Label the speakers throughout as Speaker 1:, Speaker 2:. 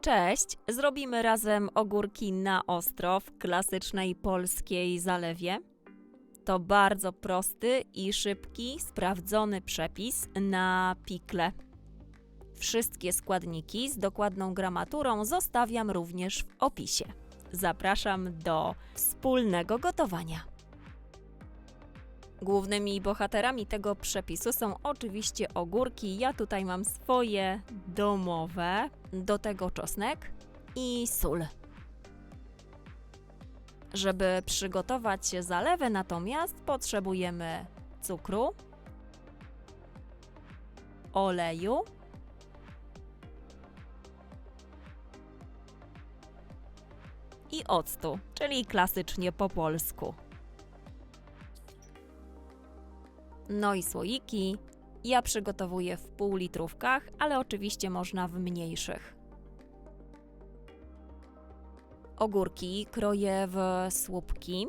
Speaker 1: Cześć! Zrobimy razem ogórki na ostro w klasycznej polskiej zalewie. To bardzo prosty i szybki, sprawdzony przepis na pikle. Wszystkie składniki z dokładną gramaturą zostawiam również w opisie. Zapraszam do wspólnego gotowania. Głównymi bohaterami tego przepisu są oczywiście ogórki. Ja tutaj mam swoje domowe, do tego czosnek i sól. Żeby przygotować zalewę natomiast potrzebujemy cukru, oleju, i octu, czyli klasycznie po polsku. No i słoiki. Ja przygotowuję w półlitrówkach, ale oczywiście można w mniejszych. Ogórki kroję w słupki.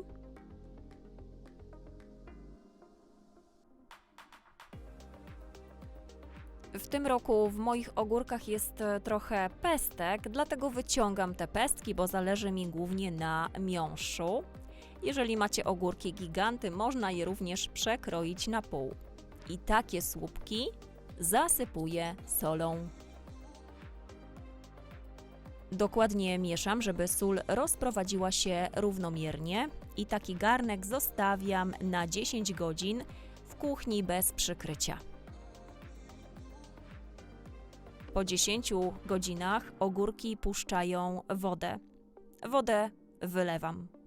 Speaker 1: W tym roku w moich ogórkach jest e, trochę pestek, dlatego wyciągam te pestki, bo zależy mi głównie na miąższu. Jeżeli macie ogórki giganty, można je również przekroić na pół. I takie słupki zasypuję solą. Dokładnie mieszam, żeby sól rozprowadziła się równomiernie i taki garnek zostawiam na 10 godzin w kuchni bez przykrycia. Po 10 godzinach ogórki puszczają wodę. Wodę wylewam.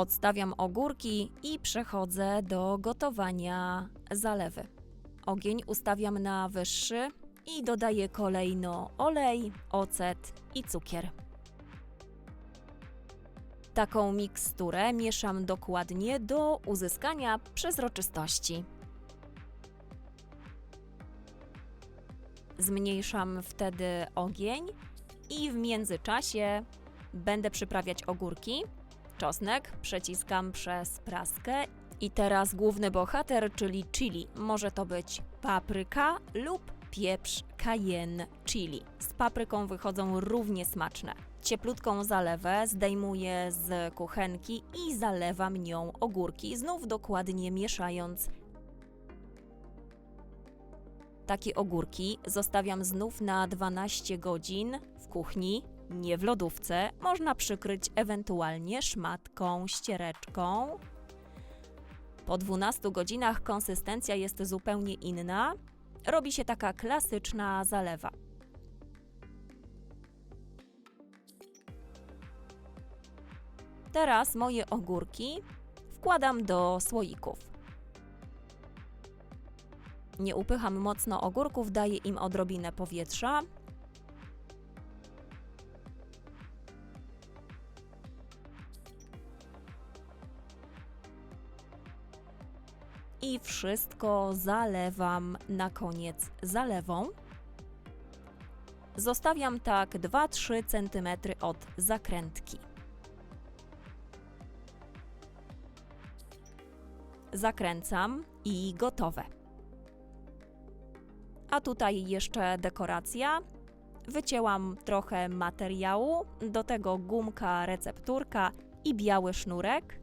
Speaker 1: Odstawiam ogórki i przechodzę do gotowania zalewy. Ogień ustawiam na wyższy i dodaję kolejno olej, ocet i cukier. Taką miksturę mieszam dokładnie do uzyskania przezroczystości. Zmniejszam wtedy ogień i w międzyczasie będę przyprawiać ogórki. Czosnek przeciskam przez praskę i teraz główny bohater, czyli chili. Może to być papryka lub pieprz cayenne chili. Z papryką wychodzą równie smaczne. Cieplutką zalewę zdejmuję z kuchenki i zalewam nią ogórki, znów dokładnie mieszając takie ogórki zostawiam znów na 12 godzin w kuchni, nie w lodówce. Można przykryć ewentualnie szmatką, ściereczką. Po 12 godzinach konsystencja jest zupełnie inna. Robi się taka klasyczna zalewa. Teraz moje ogórki wkładam do słoików. Nie upycham mocno ogórków, daję im odrobinę powietrza. I wszystko zalewam na koniec zalewą. Zostawiam tak 2-3 cm od zakrętki. Zakręcam i gotowe. A tutaj jeszcze dekoracja. Wycięłam trochę materiału, do tego gumka, recepturka i biały sznurek.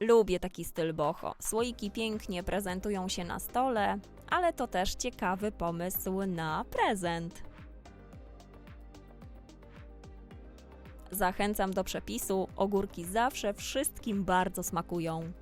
Speaker 1: Lubię taki styl boho. Słoiki pięknie prezentują się na stole, ale to też ciekawy pomysł na prezent. Zachęcam do przepisu. Ogórki zawsze wszystkim bardzo smakują.